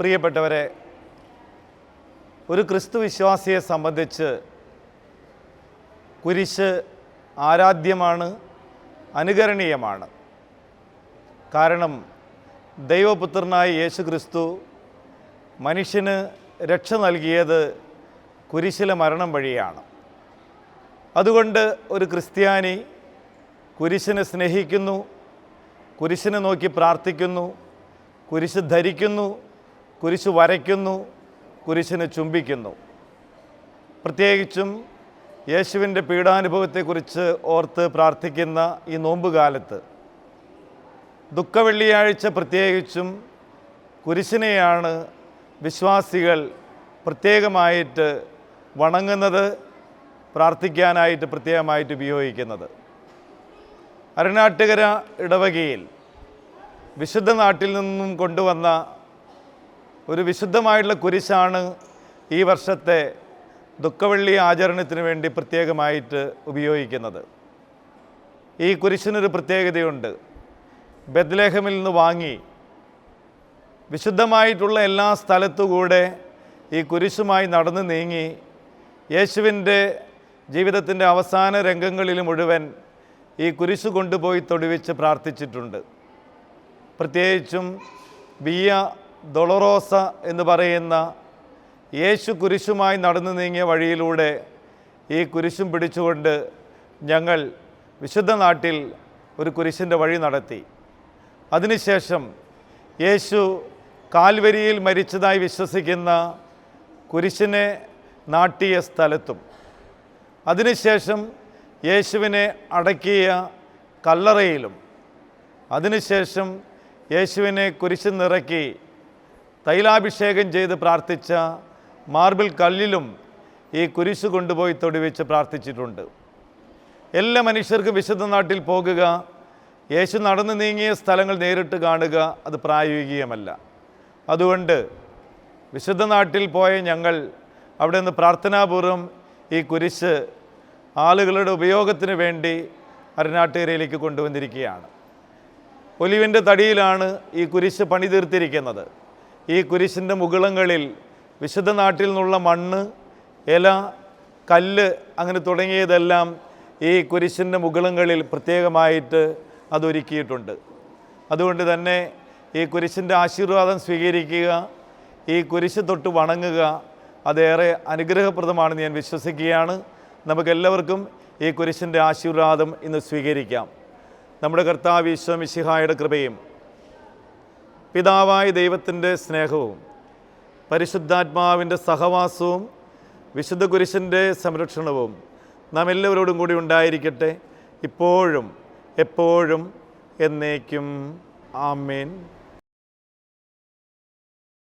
പ്രിയപ്പെട്ടവരെ ഒരു ക്രിസ്തു വിശ്വാസിയെ സംബന്ധിച്ച് കുരിശ് ആരാധ്യമാണ് അനുകരണീയമാണ്. കാരണം ദൈവപുത്രനായ യേശു ക്രിസ്തു മനുഷ്യന് രക്ഷ നൽകിയത് കുരിശിലെ മരണം വഴിയാണ്. അതുകൊണ്ട് ഒരു ക്രിസ്ത്യാനി കുരിശിനെ സ്നേഹിക്കുന്നു കുരിശിനെ നോക്കി പ്രാർത്ഥിക്കുന്നു കുരിശ് ധരിക്കുന്നു കുരിശ് വരയ്ക്കുന്നു കുരിശിനെ ചുംബിക്കുന്നു. പ്രത്യേകിച്ചും യേശുവിന്റെ പീഡാനുഭവത്തെക്കുറിച്ച് ഓർത്ത് പ്രാർത്ഥിക്കുന്ന ഈ നോമ്പുകാലത്ത് ദുഃഖവെള്ളിയാഴ്ച പ്രത്യേകിച്ചും കുരിശിനെയാണ് വിശ്വാസികൾ പ്രത്യേകമായിട്ട് വണങ്ങുന്നത് പ്രാർത്ഥിക്കാനായിട്ട് പ്രത്യേകമായിട്ട് ഉപയോഗിക്കുന്നത്. അരുണാട്ടുകര ഇടവകയിൽ വിശുദ്ധ നാട്ടിൽ നിന്നും കൊണ്ടുവന്ന ഒരു വിശുദ്ധമായിട്ടുള്ള കുരിശാണ് ഈ വർഷത്തെ ദുഃഖവെള്ളി ആചരണത്തിന് വേണ്ടി പ്രത്യേകമായിട്ട് ഉപയോഗിക്കുന്നത്. ഈ കുരിശിനൊരു പ്രത്യേകതയുണ്ട്. ബദ്ലേഹമിൽ നിന്ന് വാങ്ങി വിശുദ്ധമായിട്ടുള്ള എല്ലാ സ്ഥലത്തുകൂടെ ഈ കുരിശുമായി നടന്നു നീങ്ങി യേശുവിന്റെ ജീവിതത്തിന്റെ അവസാന രംഗങ്ങളിൽ മുഴുവൻ ഈ കുരിശ് കൊണ്ടുപോയി തൊടുവിച്ച് പ്രാർത്ഥിച്ചിട്ടുണ്ട്. പ്രത്യേകിച്ചും വിയ ദൊളറോസ എന്ന് പറയുന്ന യേശു കുരിശുമായി നടന്നു നീങ്ങിയ വഴിയിലൂടെ ഈ കുരിശും പിടിച്ചുകൊണ്ട് ഞങ്ങൾ വിശുദ്ധ നാട്ടിൽ ഒരു കുരിശിന്റെ വഴി നടത്തി. അതിനുശേഷം യേശു കാൽവരിയിൽ മരിച്ചതായി വിശ്വസിക്കുന്ന കുരിശിനെ നാട്ടിയ സ്ഥലത്തും അതിനുശേഷം യേശുവിനെ അടക്കിയ കല്ലറയിലും അതിനുശേഷം യേശുവിനെ കുരിശിൽ നിറക്കി തൈലാഭിഷേകം ചെയ്ത് പ്രാർത്ഥിച്ച മാർബിൾ കല്ലിലും ഈ കുരിശ് കൊണ്ടുപോയി തൊടിവെച്ച് പ്രാർത്ഥിച്ചിട്ടുണ്ട്. എല്ലാ മനുഷ്യർക്കും വിശുദ്ധ നാട്ടിൽ പോകുക യേശു നടന്നു നീങ്ങിയ സ്ഥലങ്ങൾ നേരിട്ട് കാണുക അത് പ്രായോഗികമല്ല. അതുകൊണ്ട് വിശുദ്ധ നാട്ടിൽ പോയ ഞങ്ങൾ അവിടെ നിന്ന് പ്രാർത്ഥനാപൂർവം ഈ കുരിശ് ആളുകളുടെ ഉപയോഗത്തിന് വേണ്ടി അരനാട്ടുകരയിലേക്ക് കൊണ്ടുവന്നിരിക്കുകയാണ്. ഒലിവിന്റെ തടിയിലാണ് ഈ കുരിശ് പണി തീർത്തിരിക്കുന്നത്. ഈ കുരിശിന്റെ മുകളങ്ങളിൽ വിശുദ്ധ നാട്ടിൽ നിന്നുള്ള മണ്ണ് ഇല കല്ല് അങ്ങനെ തുടങ്ങിയതെല്ലാം ഈ കുരിശിന്റെ മുകളങ്ങളിൽ പ്രത്യേകമായിട്ട് അതൊരുക്കിയിട്ടുണ്ട്. അതുകൊണ്ട് തന്നെ ഈ കുരിശിന്റെ ആശീർവാദം സ്വീകരിക്കുക ഈ കുരിശ് തൊട്ട് വണങ്ങുക അതേറെ അനുഗ്രഹപ്രദമാണെന്ന് ഞാൻ വിശ്വസിക്കുകയാണ്. നമുക്കെല്ലാവർക്കും ഈ കുരിശിന്റെ ആശീർവാദം ഇന്ന് സ്വീകരിക്കാം. നമ്മുടെ കർത്താവ് ഈശ്വമിശിഹായുടെ കൃപയും പിതാവായ ദൈവത്തിന്റെ സ്നേഹവും പരിശുദ്ധാത്മാവിന്റെ സഹവാസവും വിശുദ്ധ കുരിശിന്റെ സംരക്ഷണവും നാം എല്ലാവരോടും കൂടി ഉണ്ടായിരിക്കട്ടെ. ഇപ്പോഴും എപ്പോഴും എന്നേക്കും. ആമേൻ.